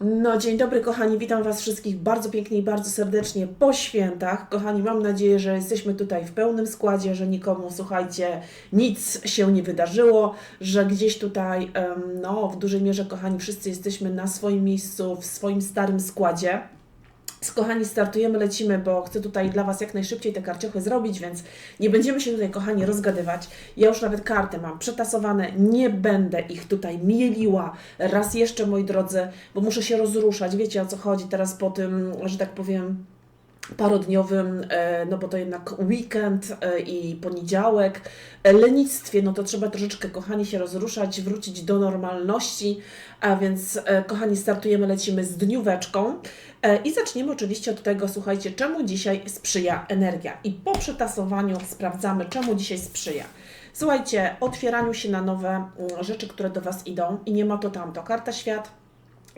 No, dzień dobry, kochani. Witam Was wszystkich bardzo pięknie i bardzo serdecznie po świętach. Kochani, mam nadzieję, że jesteśmy tutaj w pełnym składzie, że nikomu, słuchajcie, nic się nie wydarzyło, że gdzieś tutaj, no, w dużej mierze, kochani, wszyscy jesteśmy na swoim miejscu, w swoim starym składzie. Kochani, startujemy, lecimy, bo chcę tutaj dla Was jak najszybciej te karciochy zrobić, więc nie będziemy się tutaj, kochani, rozgadywać. Ja już nawet karty mam przetasowane, nie będę ich tutaj mieliła raz jeszcze, moi drodzy, bo muszę się rozruszać. Wiecie o co chodzi teraz po tym, że tak powiem, parodniowym, e, no bo to jednak weekend e, i poniedziałek, e, lenistwie, no to trzeba troszeczkę, kochani, się rozruszać, wrócić do normalności, a więc, kochani, startujemy, lecimy z dnióweczką. I zaczniemy oczywiście od tego, słuchajcie, czemu dzisiaj sprzyja energia. I po przetasowaniu sprawdzamy, czemu dzisiaj sprzyja. Słuchajcie, otwieraniu się na nowe mm, rzeczy, które do Was idą. I nie ma to tamto. Karta świat,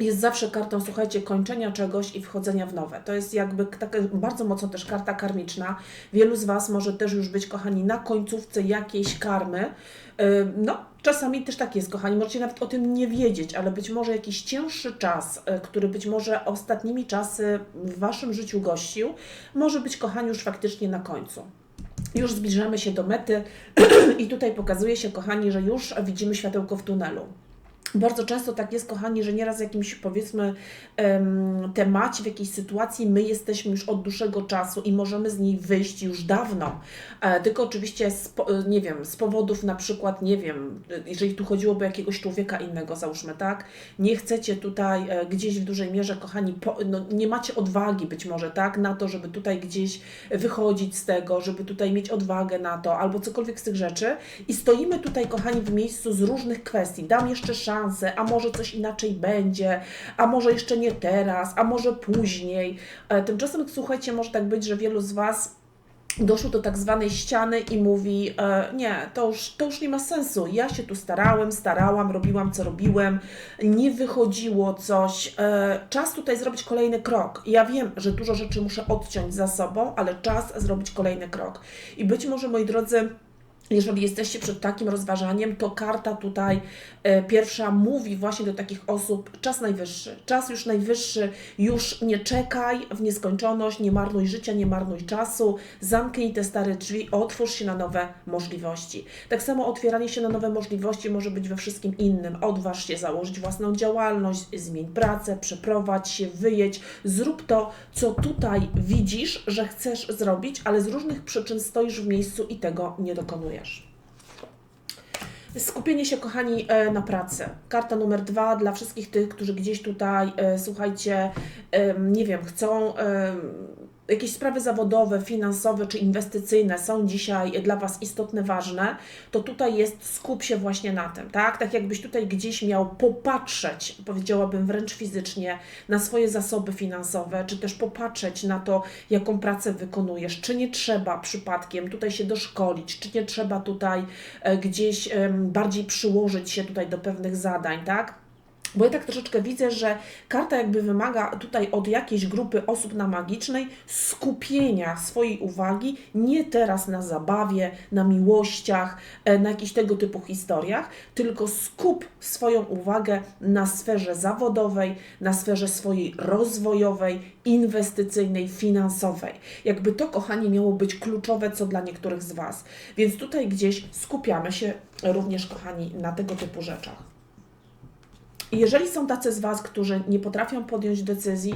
jest zawsze kartą, słuchajcie, kończenia czegoś i wchodzenia w nowe. To jest jakby taka bardzo mocno też karta karmiczna. Wielu z Was może też już być, kochani, na końcówce jakiejś karmy. No, czasami też tak jest, kochani. Możecie nawet o tym nie wiedzieć, ale być może jakiś cięższy czas, yy, który być może ostatnimi czasy w Waszym życiu gościł, może być, kochani, już faktycznie na końcu. Już zbliżamy się do mety i tutaj pokazuje się, kochani, że już widzimy światełko w tunelu. Bardzo często tak jest, kochani, że nieraz w jakimś powiedzmy em, temacie, w jakiejś sytuacji my jesteśmy już od dłuższego czasu i możemy z niej wyjść już dawno. E, tylko oczywiście, z, e, nie wiem, z powodów na przykład, nie wiem, jeżeli tu chodziłoby o jakiegoś człowieka innego, załóżmy, tak? Nie chcecie tutaj e, gdzieś w dużej mierze, kochani, po, no, nie macie odwagi być może, tak? Na to, żeby tutaj gdzieś wychodzić z tego, żeby tutaj mieć odwagę na to, albo cokolwiek z tych rzeczy. I stoimy tutaj, kochani, w miejscu z różnych kwestii. Dam jeszcze szansę, a może coś inaczej będzie, a może jeszcze nie teraz, a może później. E, Tymczasem, słuchajcie, może tak być, że wielu z Was doszło do tak zwanej ściany i mówi, e, nie, to już, to już nie ma sensu. Ja się tu starałem, starałam, robiłam co robiłem, nie wychodziło coś. E, czas tutaj zrobić kolejny krok. Ja wiem, że dużo rzeczy muszę odciąć za sobą, ale czas zrobić kolejny krok. I być może, moi drodzy, jeżeli jesteście przed takim rozważaniem, to karta tutaj e, pierwsza mówi właśnie do takich osób: czas najwyższy, czas już najwyższy, już nie czekaj w nieskończoność, nie marnuj życia, nie marnuj czasu, zamknij te stare drzwi, otwórz się na nowe możliwości. Tak samo otwieranie się na nowe możliwości może być we wszystkim innym. Odważ się założyć własną działalność, zmień pracę, przeprowadź się, wyjedź, zrób to, co tutaj widzisz, że chcesz zrobić, ale z różnych przyczyn stoisz w miejscu i tego nie dokonujesz. Skupienie się, kochani, e, na pracy. Karta numer dwa dla wszystkich tych, którzy gdzieś tutaj, e, słuchajcie, em, nie wiem, chcą jakieś sprawy zawodowe, finansowe czy inwestycyjne są dzisiaj dla Was istotne, ważne, to tutaj jest skup się właśnie na tym, tak? Tak jakbyś tutaj gdzieś miał popatrzeć, powiedziałabym wręcz fizycznie, na swoje zasoby finansowe, czy też popatrzeć na to, jaką pracę wykonujesz, czy nie trzeba przypadkiem tutaj się doszkolić, czy nie trzeba tutaj e, gdzieś bardziej przyłożyć się tutaj do pewnych zadań, tak? Bo ja tak troszeczkę widzę, że karta jakby wymaga tutaj od jakiejś grupy osób na magicznej skupienia swojej uwagi nie teraz na zabawie, na miłościach, e, na jakichś tego typu historiach, tylko skup swoją uwagę na sferze zawodowej, na sferze swojej rozwojowej, inwestycyjnej, finansowej. Jakby to, kochani, miało być kluczowe co dla niektórych z Was. Więc tutaj gdzieś skupiamy się również, kochani, na tego typu rzeczach. Jeżeli są tacy z Was, którzy nie potrafią podjąć decyzji,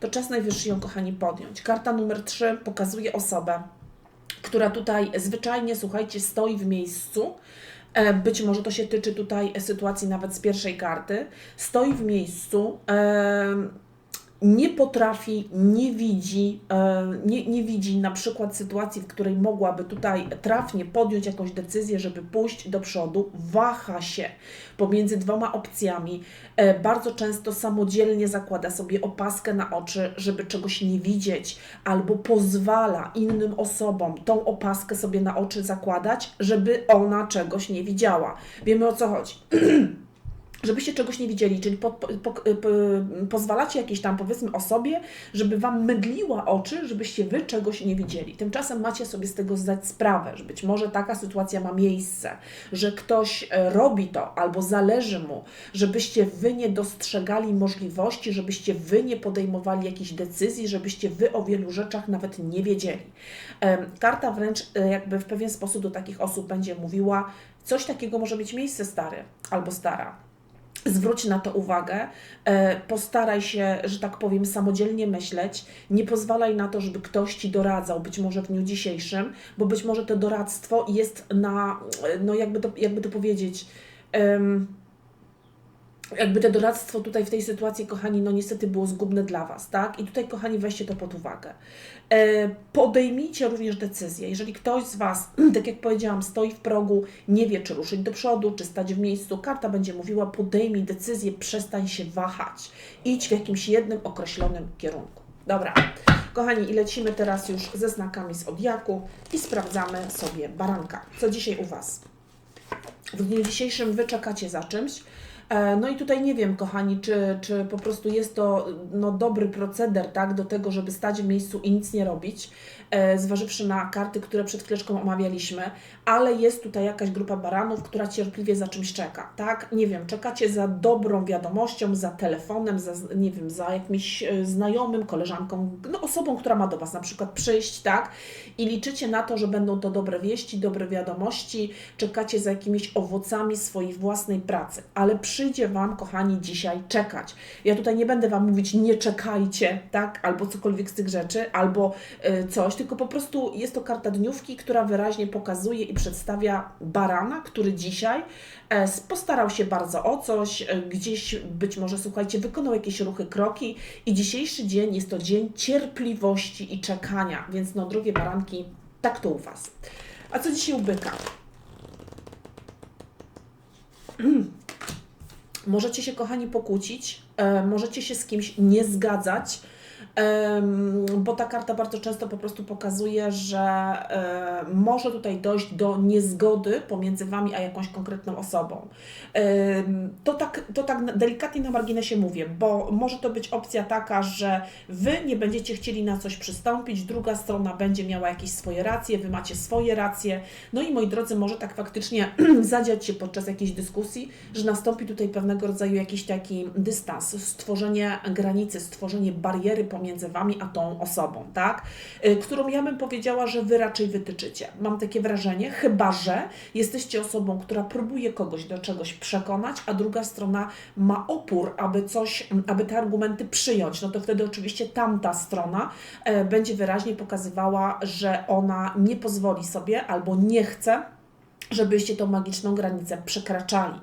to czas najwyższy ją, kochani, podjąć. Karta numer 3 pokazuje osobę, która tutaj zwyczajnie, słuchajcie, stoi w miejscu. E, Być może to się tyczy tutaj sytuacji nawet z pierwszej karty. Stoi w miejscu, nie potrafi, nie widzi, e, nie, nie widzi na przykład sytuacji, w której mogłaby tutaj trafnie podjąć jakąś decyzję, żeby pójść do przodu, waha się pomiędzy dwoma opcjami. E, Bardzo często samodzielnie zakłada sobie opaskę na oczy, żeby czegoś nie widzieć, albo pozwala innym osobom tą opaskę sobie na oczy zakładać, żeby ona czegoś nie widziała. Wiemy o co chodzi. żebyście czegoś nie widzieli, czyli po, po, po, po, pozwalacie jakiejś tam powiedzmy osobie, żeby Wam mydliła oczy, żebyście Wy czegoś nie widzieli. Tymczasem macie sobie z tego zdać sprawę, że być może taka sytuacja ma miejsce, że ktoś e, robi to albo zależy mu, żebyście Wy nie dostrzegali możliwości, żebyście Wy nie podejmowali jakichś decyzji, żebyście Wy o wielu rzeczach nawet nie wiedzieli. Karta wręcz e, jakby w pewien sposób do takich osób będzie mówiła, coś takiego może mieć miejsce stary albo stara. Zwróć na to uwagę, e, postaraj się, że tak powiem, samodzielnie myśleć. Nie pozwalaj na to, żeby ktoś ci doradzał, być może w dniu dzisiejszym, bo być może to doradztwo jest na, e, no jakby to, jakby to powiedzieć, em, jakby to doradztwo tutaj w tej sytuacji, kochani, no niestety było zgubne dla Was, tak? I tutaj, kochani, weźcie to pod uwagę. E, podejmijcie również decyzję. Jeżeli ktoś z Was, tak jak powiedziałam, stoi w progu, nie wie, czy ruszyć do przodu, czy stać w miejscu, karta będzie mówiła, podejmij decyzję, przestań się wahać. Idź w jakimś jednym określonym kierunku. Dobra. Kochani, i lecimy teraz już ze znakami z odjaku i sprawdzamy sobie baranka. Co dzisiaj u Was? W dniu dzisiejszym Wy czekacie za czymś. E, No i tutaj nie wiem, kochani, czy, czy po prostu jest to no, dobry proceder, tak, do tego, żeby stać w miejscu i nic nie robić, e, zważywszy na karty, które przed chwileczką omawialiśmy, ale jest tutaj jakaś grupa baranów, która cierpliwie za czymś czeka, tak? Nie wiem, czekacie za dobrą wiadomością, za telefonem, za, nie wiem, za jakimś e, znajomym, koleżanką, no osobą, która ma do Was na przykład przyjść, tak? I liczycie na to, że będą to dobre wieści, dobre wiadomości, czekacie za jakimiś owocami swojej własnej pracy, ale przyjdzie Wam, kochani, dzisiaj czekać. Ja tutaj nie będę Wam mówić, nie czekajcie, tak? Albo cokolwiek z tych rzeczy, albo y, coś, tylko po prostu jest to karta dniówki, która wyraźnie pokazuje i przedstawia barana, który dzisiaj e, postarał się bardzo o coś, e, gdzieś być może, słuchajcie, wykonał jakieś ruchy, kroki i dzisiejszy dzień jest to dzień cierpliwości i czekania, więc no, drogie baranki, tak to u Was. A co dzisiaj u byka? Możecie się, kochani, pokłócić, e, możecie się z kimś nie zgadzać, bo ta karta bardzo często po prostu pokazuje, że e, może tutaj dojść do niezgody pomiędzy Wami a jakąś konkretną osobą. To tak, to tak delikatnie na marginesie mówię, bo może to być opcja taka, że Wy nie będziecie chcieli na coś przystąpić, druga strona będzie miała jakieś swoje racje, Wy macie swoje racje. No i moi drodzy, może tak faktycznie zadziać się podczas jakiejś dyskusji, że nastąpi tutaj pewnego rodzaju jakiś taki dystans, stworzenie granicy, stworzenie bariery pomiędzy Wami a tą osobą, tak? Y, Którą ja bym powiedziała, że Wy raczej wytyczycie. Mam takie wrażenie, chyba że jesteście osobą, która próbuje kogoś do czegoś przekonać, a druga strona ma opór, aby coś, aby te argumenty przyjąć, no to wtedy oczywiście tamta strona e, będzie wyraźnie pokazywała, że ona nie pozwoli sobie albo nie chce, żebyście tą magiczną granicę przekraczali.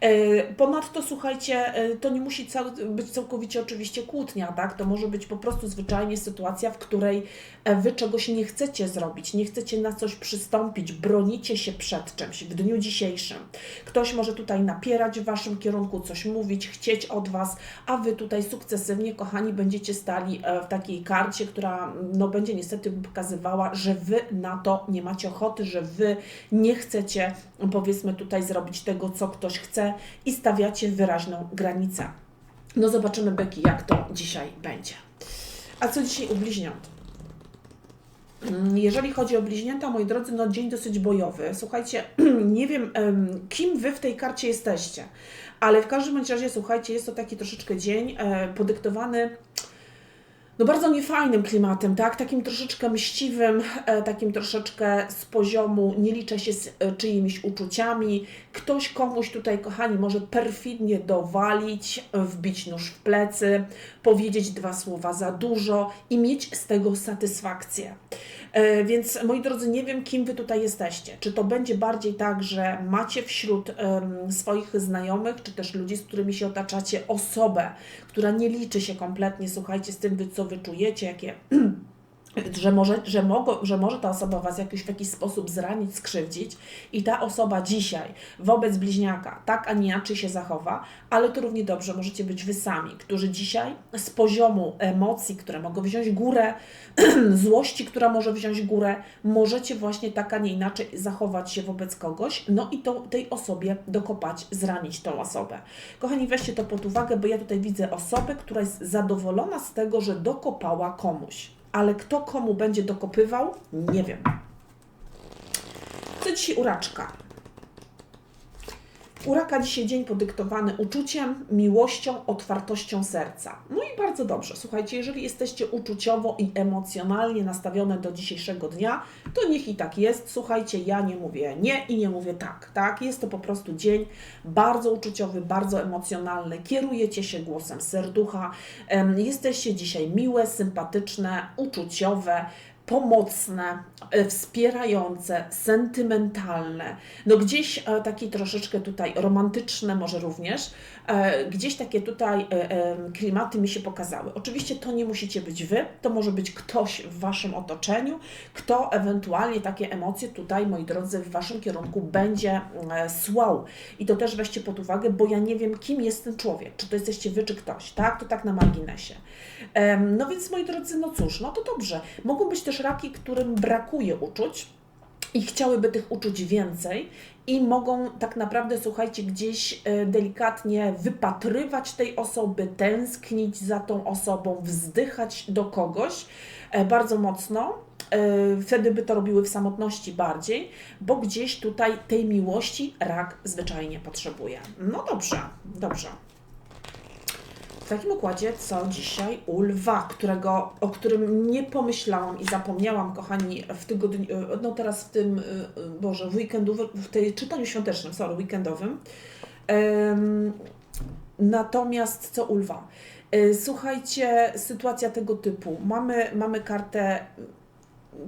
E, Ponadto, słuchajcie, e, to nie musi cał być całkowicie oczywiście kłótnia, tak? To może być po prostu zwyczajnie sytuacja, w której e, Wy czegoś nie chcecie zrobić, nie chcecie na coś przystąpić, bronicie się przed czymś w dniu dzisiejszym. Ktoś może tutaj napierać w Waszym kierunku, coś mówić, chcieć od Was, a Wy tutaj sukcesywnie, kochani, będziecie stali w takiej karcie, która no, będzie niestety pokazywała, że Wy na to nie macie ochoty, że Wy nie chcecie, powiedzmy, tutaj zrobić tego, co ktoś chce i stawiacie wyraźną granicę. No zobaczymy, Beki, jak to dzisiaj będzie. A co dzisiaj u bliźniąt? Mm, Jeżeli chodzi o bliźnięta, moi drodzy, no dzień dosyć bojowy. Słuchajcie, nie wiem, em, kim Wy w tej karcie jesteście, ale w każdym razie, słuchajcie, jest to taki troszeczkę dzień e, podyktowany no bardzo niefajnym klimatem, tak? Takim troszeczkę mściwym, e, takim troszeczkę z poziomu nie liczę się z e, czyimiś uczuciami. Ktoś komuś tutaj, kochani, może perfidnie dowalić, e, wbić nóż w plecy, powiedzieć dwa słowa za dużo i mieć z tego satysfakcję. E, Więc moi drodzy, nie wiem, kim wy tutaj jesteście. Czy to będzie bardziej tak, że macie wśród swoich znajomych, czy też ludzi, z którymi się otaczacie, osobę, która nie liczy się kompletnie, słuchajcie, z tym, co wy czujecie, jakie że może, że, mogło, że może ta osoba Was jakiś, w jakiś sposób zranić, skrzywdzić i ta osoba dzisiaj wobec bliźniaka tak, a nie inaczej się zachowa, ale to równie dobrze możecie być Wy sami, którzy dzisiaj z poziomu emocji, które mogą wziąć górę, złości, która może wziąć górę, możecie właśnie tak, a nie inaczej zachować się wobec kogoś, no i tej osobie dokopać, zranić tą osobę. Kochani, weźcie to pod uwagę, bo ja tutaj widzę osobę, która jest zadowolona z tego, że dokopała komuś ale kto komu będzie dokopywał, nie wiem. Co dzisiaj uraczka? Uraka dzisiaj dzień podyktowany uczuciem, miłością, otwartością serca. No i bardzo dobrze. Słuchajcie, jeżeli jesteście uczuciowo i emocjonalnie nastawione do dzisiejszego dnia, to niech i tak jest. Słuchajcie, ja nie mówię nie i nie mówię tak. Tak, jest to po prostu dzień bardzo uczuciowy, bardzo emocjonalny. Kierujecie się głosem serducha. Jesteście dzisiaj miłe, sympatyczne, uczuciowe pomocne, e, wspierające, sentymentalne, no gdzieś e, takie troszeczkę tutaj romantyczne może również, e, gdzieś takie tutaj klimaty mi się pokazały. Oczywiście to nie musicie być Wy, to może być ktoś w Waszym otoczeniu, kto ewentualnie takie emocje tutaj, moi drodzy, w Waszym kierunku będzie słał. I to też weźcie pod uwagę, bo ja nie wiem, kim jest ten człowiek, czy to jesteście Wy, czy ktoś, tak? To tak na marginesie. No więc, moi drodzy, no cóż, no to dobrze. Mogą być też też raki, którym brakuje uczuć i chciałyby tych uczuć więcej i mogą tak naprawdę, słuchajcie, gdzieś e, delikatnie wypatrywać tej osoby, tęsknić za tą osobą, wzdychać do kogoś e, bardzo mocno. E, wtedy by to robiły w samotności bardziej, bo gdzieś tutaj tej miłości rak zwyczajnie potrzebuje. No dobrze, dobrze. W takim układzie, co dzisiaj u lwa, którego, o którym nie pomyślałam i zapomniałam, kochani, w tygodniu, no teraz w tym, y, Boże, w weekendu, w tej czytaniu świątecznym, sorry, weekendowym. Natomiast co u lwa? Y, słuchajcie, sytuacja tego typu. Mamy, mamy kartę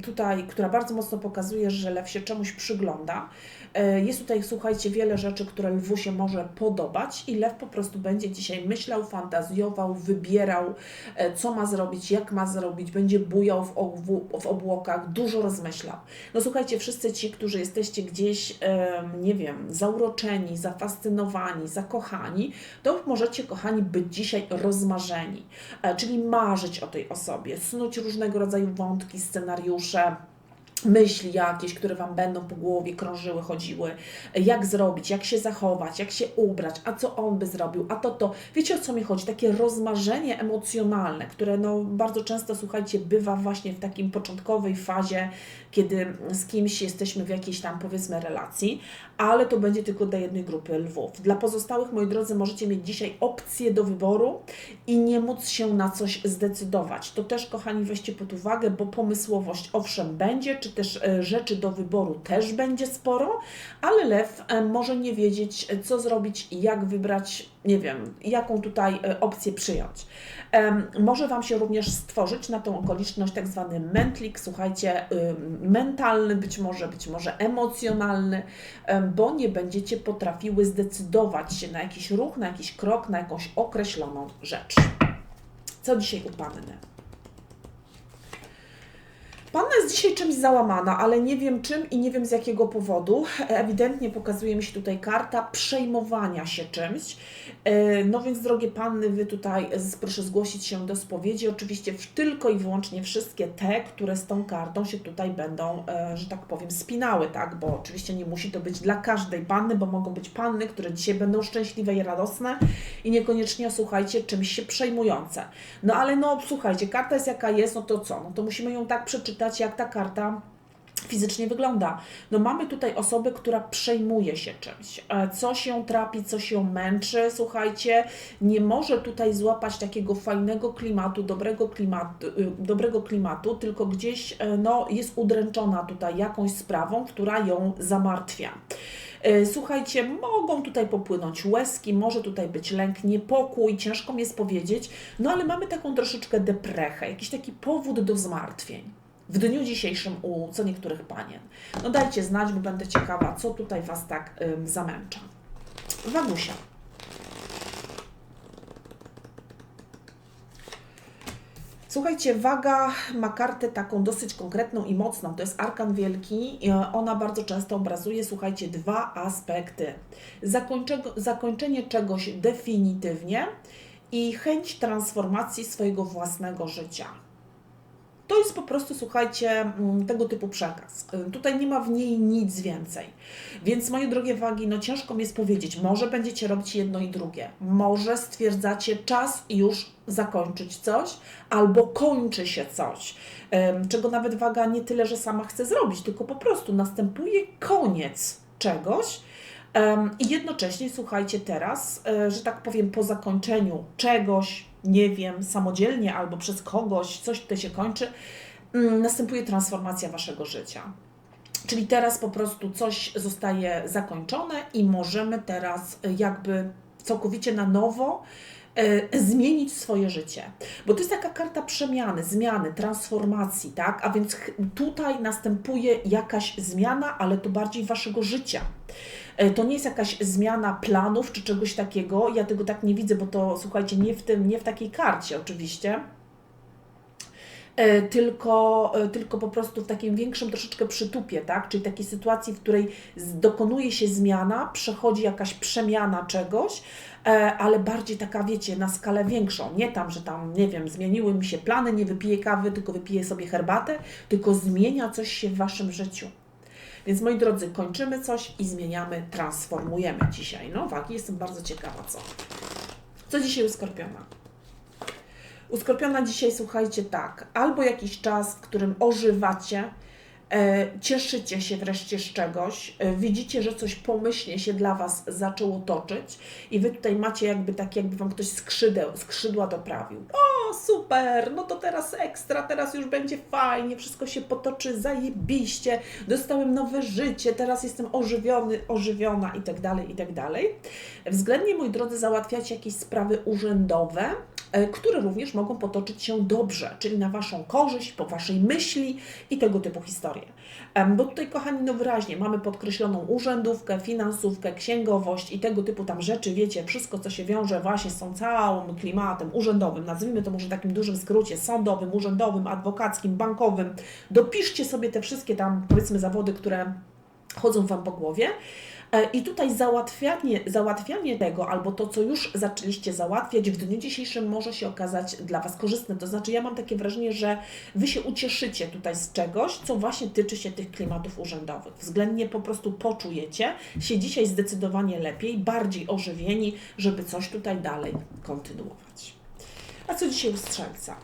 tutaj, która bardzo mocno pokazuje, że lew się czemuś przygląda. E, jest tutaj, słuchajcie, wiele rzeczy, które lwu się może podobać i lew po prostu będzie dzisiaj myślał, fantazjował, wybierał, e, co ma zrobić, jak ma zrobić, będzie bujał w, obł w obłokach, dużo rozmyślał. No słuchajcie, wszyscy ci, którzy jesteście gdzieś, nie wiem, zauroczeni, zafascynowani, zakochani, to możecie, kochani, być dzisiaj rozmarzeni, e, czyli marzyć o tej osobie, snuć różnego rodzaju wątki, scenariusze, myśli jakieś, które Wam będą po głowie krążyły, chodziły, jak zrobić, jak się zachować, jak się ubrać, a co on by zrobił, a to to. Wiecie o co mi chodzi? Takie rozmarzenie emocjonalne, które no bardzo często, słuchajcie, bywa właśnie w takim początkowej fazie, kiedy z kimś jesteśmy w jakiejś tam powiedzmy relacji, ale to będzie tylko dla jednej grupy lwów. Dla pozostałych, moi drodzy, możecie mieć dzisiaj opcję do wyboru i nie móc się na coś zdecydować. To też, kochani, weźcie pod uwagę, bo pomysłowość owszem będzie, czy też e, rzeczy do wyboru też będzie sporo, ale lew e, może nie wiedzieć, e, co zrobić jak wybrać, nie wiem, jaką tutaj opcję przyjąć. Może Wam się również stworzyć na tą okoliczność tak zwany mętlik, słuchajcie, mentalny, być może, być może emocjonalny, bo nie będziecie potrafiły zdecydować się na jakiś ruch, na jakiś krok, na jakąś określoną rzecz. Co dzisiaj u Panny? Panna jest dzisiaj czymś załamana, ale nie wiem czym i nie wiem z jakiego powodu. Ewidentnie pokazuje mi się tutaj karta przejmowania się czymś. E, no więc, drogie panny, wy tutaj proszę zgłosić się do spowiedzi. Oczywiście tylko i wyłącznie wszystkie te, które z tą kartą się tutaj będą, e, że tak powiem, spinały, tak? Bo oczywiście nie musi to być dla każdej panny, bo mogą być panny, które dzisiaj będą szczęśliwe i radosne i niekoniecznie, słuchajcie, czymś się przejmujące. No ale no, słuchajcie, karta jest jaka jest, no to co? No to musimy ją tak przeczytać zapytać, jak ta karta fizycznie wygląda. No mamy tutaj osobę, która przejmuje się czymś, e, co się trapi, co się męczy, słuchajcie, nie może tutaj złapać takiego fajnego klimatu, dobrego klimatu, y, dobrego klimatu, tylko gdzieś e, no, jest udręczona tutaj jakąś sprawą, która ją zamartwia. E, słuchajcie, mogą tutaj popłynąć łezki, może tutaj być lęk, niepokój, ciężko mi jest powiedzieć, no ale mamy taką troszeczkę deprechę, jakiś taki powód do zmartwień w dniu dzisiejszym u co niektórych panien. No dajcie znać, bo będę ciekawa, co tutaj Was tak ym, zamęcza. Wagusia. Słuchajcie, waga ma kartę taką dosyć konkretną i mocną. To jest arkan wielki. Ona bardzo często obrazuje, słuchajcie, dwa aspekty. Zakończe, zakończenie czegoś definitywnie i chęć transformacji swojego własnego życia. To jest po prostu, słuchajcie, mm, tego typu przekaz. Y, Tutaj nie ma w niej nic więcej. Więc, moje drogie wagi, no ciężko mi jest powiedzieć, może będziecie robić jedno i drugie. Może stwierdzacie czas już zakończyć coś, albo kończy się coś, czego nawet waga nie tyle, że sama chce zrobić, tylko po prostu następuje koniec czegoś. I jednocześnie, słuchajcie, teraz, e, że tak powiem, po zakończeniu czegoś, nie wiem, samodzielnie albo przez kogoś, coś tutaj się kończy, mm, następuje transformacja waszego życia. Czyli teraz po prostu coś zostaje zakończone i możemy teraz e, jakby całkowicie na nowo e, zmienić swoje życie. Bo to jest taka karta przemiany, zmiany, transformacji, tak? A więc tutaj następuje jakaś zmiana, ale to bardziej waszego życia. E, To nie jest jakaś zmiana planów czy czegoś takiego. Ja tego tak nie widzę, bo to słuchajcie, nie w tym, nie w takiej karcie oczywiście. E, Tylko, e, tylko po prostu w takim większym troszeczkę przytupie, tak? Czyli takiej sytuacji, w której dokonuje się zmiana, przechodzi jakaś przemiana czegoś, ale bardziej taka, wiecie, na skalę większą. Nie tam, że tam, nie wiem, zmieniły mi się plany, nie wypiję kawy, tylko wypiję sobie herbatę, tylko zmienia coś się w waszym życiu. Więc moi drodzy, kończymy coś i zmieniamy, transformujemy dzisiaj. No, wagi, jestem bardzo ciekawa, co. Co dzisiaj u Skorpiona? U Skorpiona dzisiaj słuchajcie tak, albo jakiś czas, w którym ożywacie, cieszycie się wreszcie z czegoś, e, widzicie, że coś pomyślnie się dla Was zaczęło toczyć i Wy tutaj macie jakby tak, jakby Wam ktoś skrzydeł, skrzydła doprawił. O, super, no to teraz ekstra, teraz już będzie fajnie, wszystko się potoczy zajebiście, dostałem nowe życie, teraz jestem ożywiony, ożywiona i tak dalej, i tak dalej. Względnie, moi drodzy, załatwiacie jakieś sprawy urzędowe, e, które również mogą potoczyć się dobrze, czyli na Waszą korzyść, po Waszej myśli i tego typu historie. Bo tutaj, kochani, no wyraźnie mamy podkreśloną urzędówkę, finansówkę, księgowość i tego typu tam rzeczy, wiecie, wszystko, co się wiąże właśnie z tą całym klimatem urzędowym, nazwijmy to może takim dużym skrócie, sądowym, urzędowym, adwokackim, bankowym. Dopiszcie sobie te wszystkie tam, powiedzmy, zawody, które chodzą Wam po głowie. E, I tutaj załatwianie, załatwianie tego, albo to, co już zaczęliście załatwiać, w dniu dzisiejszym może się okazać dla Was korzystne. To znaczy, ja mam takie wrażenie, że Wy się ucieszycie tutaj z czegoś, co właśnie tyczy się tych klimatów urzędowych. Względnie po prostu poczujecie się dzisiaj zdecydowanie lepiej, bardziej ożywieni, żeby coś tutaj dalej kontynuować. A co dzisiaj u Strzelca?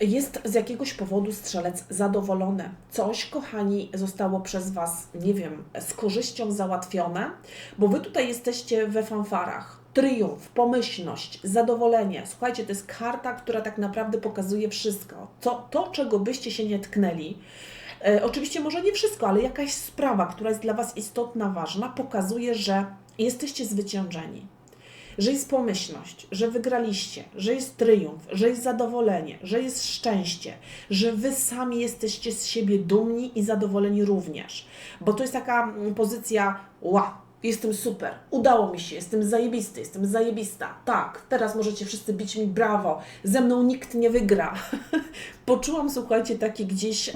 Jest z jakiegoś powodu strzelec zadowolony. Coś, kochani, zostało przez Was, nie wiem, z korzyścią załatwione, bo Wy tutaj jesteście we fanfarach. Triumf, pomyślność, zadowolenie. Słuchajcie, to jest karta, która tak naprawdę pokazuje wszystko. To, to czego byście się nie tknęli, e, oczywiście może nie wszystko, ale jakaś sprawa, która jest dla Was istotna, ważna, pokazuje, że jesteście zwyciężeni że jest pomyślność, że wygraliście, że jest triumf, że jest zadowolenie, że jest szczęście, że wy sami jesteście z siebie dumni i zadowoleni również. Bo to jest taka mm, pozycja, ła, jestem super, udało mi się, jestem zajebisty, jestem zajebista. Tak, teraz możecie wszyscy bić mi brawo, ze mną nikt nie wygra. Poczułam, słuchajcie, takie gdzieś,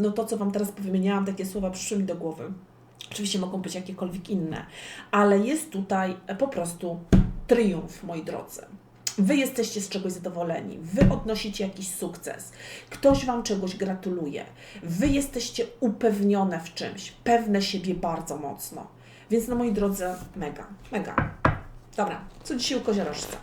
no to co Wam teraz powymieniałam, takie słowa przyszły mi do głowy. Oczywiście mogą być jakiekolwiek inne, ale jest tutaj po prostu triumf, moi drodzy. Wy jesteście z czegoś zadowoleni, wy odnosicie jakiś sukces, ktoś Wam czegoś gratuluje, wy jesteście upewnione w czymś, pewne siebie bardzo mocno. Więc, no moi drodzy, mega, mega. Dobra, co dzisiaj u koziorożca?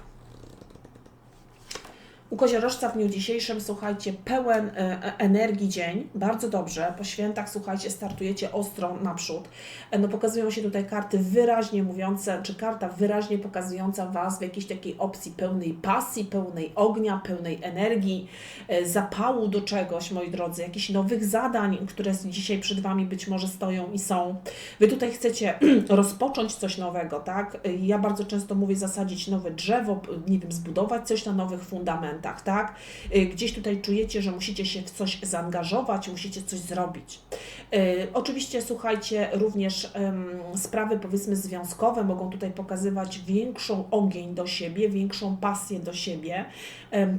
U koziorożca w dniu dzisiejszym, słuchajcie, pełen e, e, energii dzień, bardzo dobrze, po świętach, słuchajcie, startujecie ostro naprzód. E, No pokazują się tutaj karty wyraźnie mówiące, czy karta wyraźnie pokazująca Was w jakiejś takiej opcji pełnej pasji, pełnej ognia, pełnej energii, zapału do czegoś, moi drodzy, jakichś nowych zadań, które dzisiaj przed Wami być może stoją i są. Wy tutaj chcecie rozpocząć coś nowego, tak? Ja bardzo często mówię zasadzić nowe drzewo, nie wiem, zbudować coś na nowych fundamentach, momentach, tak? Y, Gdzieś tutaj czujecie, że musicie się w coś zaangażować, musicie coś zrobić. Y, Oczywiście, słuchajcie, również sprawy powiedzmy związkowe mogą tutaj pokazywać większą ogień do siebie, większą pasję do siebie,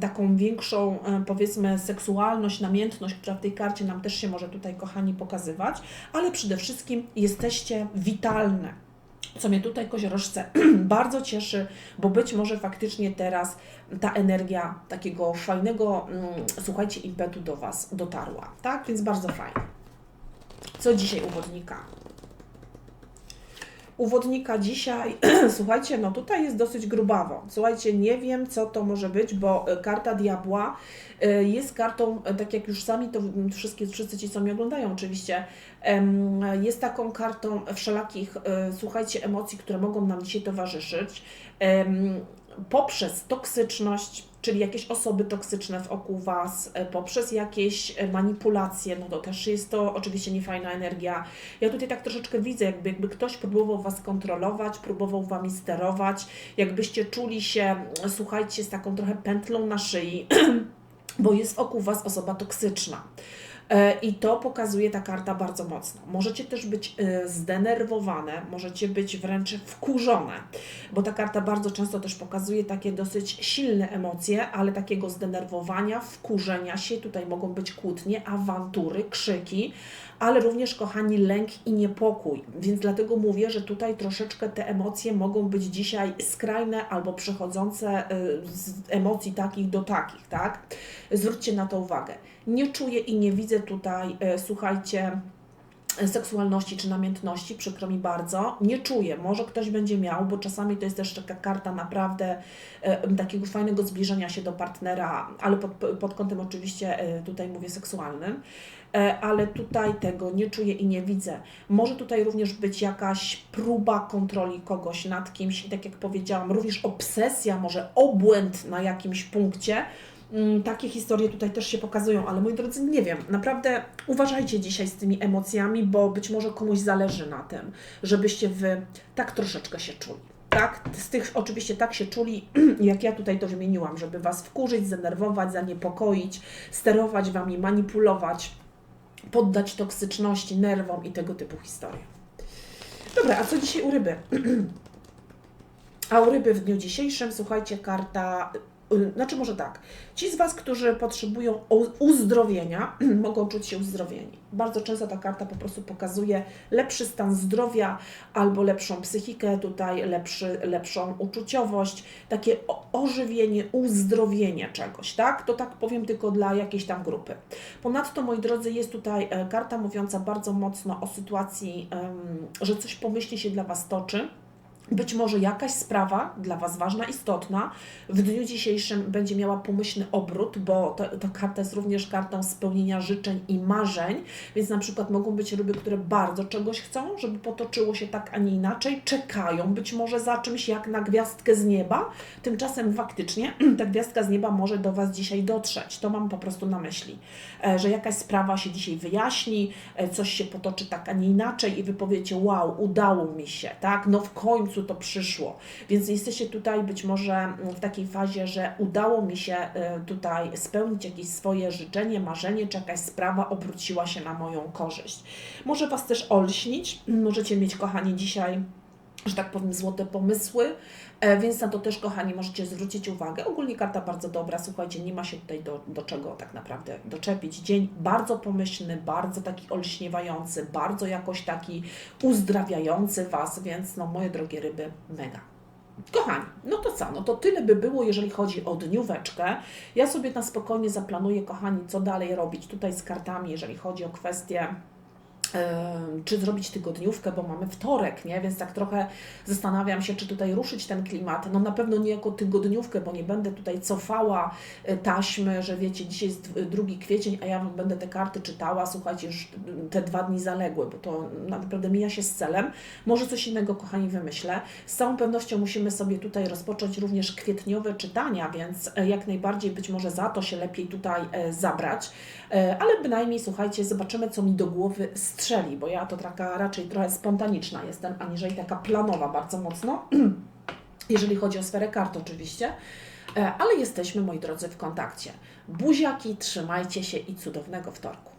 taką większą em, powiedzmy seksualność, namiętność, która w tej karcie nam też się może tutaj, kochani, pokazywać, ale przede wszystkim jesteście witalne co mnie tutaj koziorożce bardzo cieszy, bo być może faktycznie teraz ta energia takiego fajnego, mm, słuchajcie, impetu do Was dotarła, tak? Więc bardzo fajnie. Co dzisiaj u wodnika? U wodnika dzisiaj, słuchajcie, no tutaj jest dosyć grubawo. Słuchajcie, nie wiem, co to może być, bo e, karta diabła e, jest kartą, e, tak jak już sami to wszystkie, wszyscy ci, co mnie oglądają oczywiście, jest taką kartą wszelakich, słuchajcie, emocji, które mogą nam dzisiaj towarzyszyć. Poprzez toksyczność, czyli jakieś osoby toksyczne wokół Was, e, poprzez jakieś e, manipulacje, no to też jest to oczywiście niefajna energia. Ja tutaj tak troszeczkę widzę, jakby, jakby ktoś próbował Was kontrolować, próbował Wami sterować, jakbyście czuli się, słuchajcie, z taką trochę pętlą na szyi, bo jest wokół Was osoba toksyczna. E, I to pokazuje ta karta bardzo mocno. Możecie też być e, zdenerwowane, możecie być wręcz wkurzone, bo ta karta bardzo często też pokazuje takie dosyć silne emocje, ale takiego zdenerwowania, wkurzenia się. Tutaj mogą być kłótnie, awantury, krzyki, ale również, kochani, lęk i niepokój. Więc dlatego mówię, że tutaj troszeczkę te emocje mogą być dzisiaj skrajne albo przechodzące y, z emocji takich do takich, tak? Zwróćcie na to uwagę. Nie czuję i nie widzę tutaj, y, słuchajcie, seksualności czy namiętności, przykro mi bardzo, nie czuję. Może ktoś będzie miał, bo czasami to jest też taka karta naprawdę e, takiego fajnego zbliżenia się do partnera, ale pod, pod kątem oczywiście e, tutaj mówię seksualnym, e, ale tutaj tego nie czuję i nie widzę. Może tutaj również być jakaś próba kontroli kogoś nad kimś i tak jak powiedziałam, również obsesja, może obłęd na jakimś punkcie, Takie historie tutaj też się pokazują, ale moi drodzy, nie wiem, naprawdę uważajcie dzisiaj z tymi emocjami, bo być może komuś zależy na tym, żebyście wy tak troszeczkę się czuli. Tak, z tych oczywiście tak się czuli, jak ja tutaj to wymieniłam, żeby was wkurzyć, zdenerwować, zaniepokoić, sterować wami, manipulować, poddać toksyczności, nerwom i tego typu historie. Dobra, a co dzisiaj u ryby? A u ryby w dniu dzisiejszym, słuchajcie, karta znaczy może tak, ci z Was, którzy potrzebują uzdrowienia, mogą czuć się uzdrowieni. Bardzo często ta karta po prostu pokazuje lepszy stan zdrowia albo lepszą psychikę, tutaj lepszy, lepszą uczuciowość, takie ożywienie, uzdrowienie czegoś, tak? To tak powiem tylko dla jakiejś tam grupy. Ponadto, moi drodzy, jest tutaj e, karta mówiąca bardzo mocno o sytuacji, że coś pomyślnie się dla Was toczy. Być może jakaś sprawa dla Was ważna, istotna, w dniu dzisiejszym będzie miała pomyślny obrót, bo to, karta jest również kartą spełnienia życzeń i marzeń, więc na przykład mogą być ryby, które bardzo czegoś chcą, żeby potoczyło się tak, a nie inaczej, czekają być może za czymś jak na gwiazdkę z nieba, tymczasem faktycznie ta gwiazdka z nieba może do Was dzisiaj dotrzeć. To mam po prostu na myśli, e, że jakaś sprawa się dzisiaj wyjaśni, e, coś się potoczy tak, a nie inaczej i Wy powiecie, wow, udało mi się, tak, no w końcu to przyszło. Więc jesteście tutaj być może mm, w takiej fazie, że udało mi się e, tutaj spełnić jakieś swoje życzenie, marzenie, czy jakaś sprawa obróciła się na moją korzyść. Może Was też olśnić, możecie mieć, kochani, dzisiaj że tak powiem, złote pomysły, e, więc na to też, kochani, możecie zwrócić uwagę. Ogólnie karta bardzo dobra, słuchajcie, nie ma się tutaj do, do czego tak naprawdę doczepić. Dzień bardzo pomyślny, bardzo taki olśniewający, bardzo jakoś taki uzdrawiający Was, więc no moje drogie ryby, mega. Kochani, no to co? No to tyle by było, jeżeli chodzi o dnióweczkę. Ja sobie na spokojnie zaplanuję, kochani, co dalej robić tutaj z kartami, jeżeli chodzi o kwestie czy zrobić tygodniówkę, bo mamy wtorek, nie? Więc tak trochę zastanawiam się, czy tutaj ruszyć ten klimat. No na pewno nie jako tygodniówkę, bo nie będę tutaj cofała y, taśmy, że wiecie, dzisiaj jest d- 2 kwiecień, a ja będę te karty czytała, słuchajcie, już te dwa dni zaległy, bo to naprawdę mija się z celem. Może coś innego, kochani, wymyślę. Z całą pewnością musimy sobie tutaj rozpocząć również kwietniowe czytania, więc e, jak najbardziej być może za to się lepiej tutaj e, zabrać, E, ale bynajmniej, słuchajcie, zobaczymy, co mi do głowy strzeli, bo ja to taka raczej trochę spontaniczna jestem, aniżeli taka planowa bardzo mocno, jeżeli chodzi o sferę kart oczywiście. E, ale jesteśmy, moi drodzy, w kontakcie. Buziaki, trzymajcie się i cudownego wtorku.